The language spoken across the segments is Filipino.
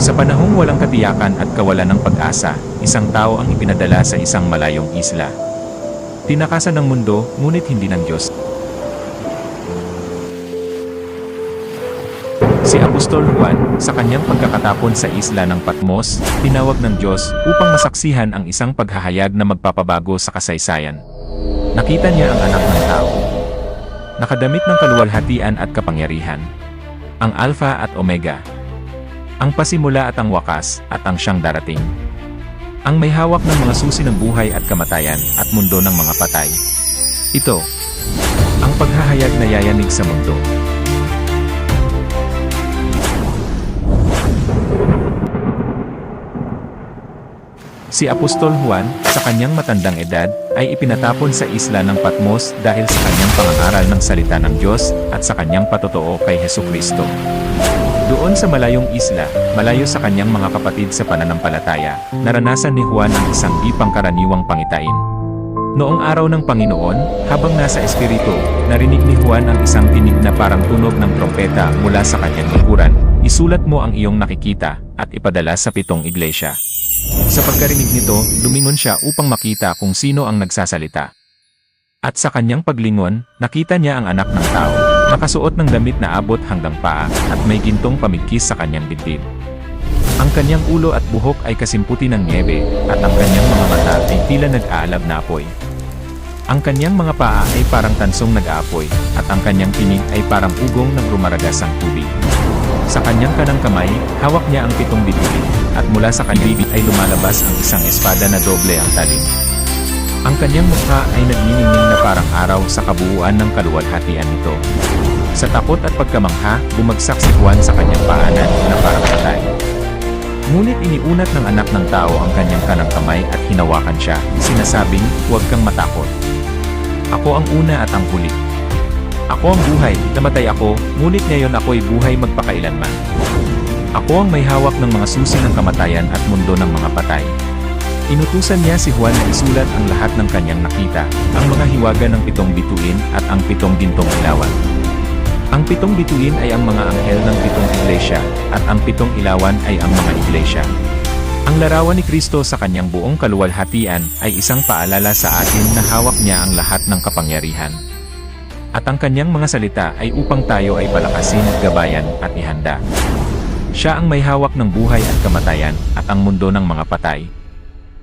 Sa panahong walang katiyakan at kawalan ng pag-asa, isang tao ang ipinadala sa isang malayong isla. Tinakasan ng mundo, ngunit hindi ng Diyos. Si Apostol Juan, sa kanyang pagkakatapon sa isla ng Patmos, tinawag ng Diyos upang masaksihan ang isang paghahayag na magpapabago sa kasaysayan. Nakita niya ang anak ng tao. Nakadamit ng kaluwalhatian at kapangyarihan. Ang Alpha at Omega. Ang pasimula at ang wakas, at ang siyang darating. Ang may hawak ng mga susi ng buhay at kamatayan, at mundo ng mga patay. Ito, ang paghahayag na yayanig sa mundo. Si Apostol Juan, sa kanyang matandang edad, ay ipinatapon sa isla ng Patmos dahil sa kanyang pangangaral ng salita ng Diyos at sa kanyang patotoo kay Heso Kristo. Doon sa malayong isla, malayo sa kanyang mga kapatid sa pananampalataya, naranasan ni Juan ang isang di pangkaraniwang pangitain. Noong araw ng Panginoon, habang nasa espiritu, narinig ni Juan ang isang tinig na parang tunog ng trompeta mula sa kanyang likuran. Isulat mo ang iyong nakikita at ipadala sa pitong iglesia. Sa pagkarinig nito, lumingon siya upang makita kung sino ang nagsasalita. At sa kanyang paglingon, nakita niya ang anak ng tao, nakasuot ng damit na abot hanggang paa, at may gintong pamigkis sa kanyang dibdib. Ang kanyang ulo at buhok ay kasimputi ng niebe, at ang kanyang mga mata ay tila nag-aalab na apoy. Ang kanyang mga paa ay parang tansong nag-aapoy, at ang kanyang tinig ay parang ugong ng rumaragas ang tubig. Sa kanyang kanang kamay, hawak niya ang pitong bituin, at mula sa kanyang ay lumalabas ang isang espada na doble ang talim. Ang kanyang mukha ay nagniningning na parang araw sa kabuuan ng kaluwalhatian nito. Sa takot at pagkamangha, bumagsak si Juan sa kanyang paanan na parang patay. Ngunit iniunat ng anak ng tao ang kanyang kanang kamay at hinawakan siya, sinasabing, huwag kang matakot. Ako ang una at ang huli. Ako ang buhay, namatay ako, ngunit ngayon ako'y buhay magpakailanman. Ako ang may hawak ng mga susi ng kamatayan at mundo ng mga patay. Inutusan niya si Juan na isulat ang lahat ng kanyang nakita, ang mga hiwaga ng pitong bituin at ang pitong gintong ilawan. Ang pitong bituin ay ang mga anghel ng pitong iglesia, at ang pitong ilawan ay ang mga iglesia. Ang larawan ni Kristo sa kanyang buong kaluwalhatian ay isang paalala sa atin na hawak niya ang lahat ng kapangyarihan. At ang kanyang mga salita ay upang tayo ay palakasin, gabayan, at ihanda. Siya ang may hawak ng buhay at kamatayan, at ang mundo ng mga patay.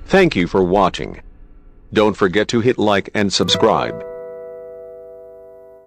Thank you for watching. Don't forget to hit like and subscribe.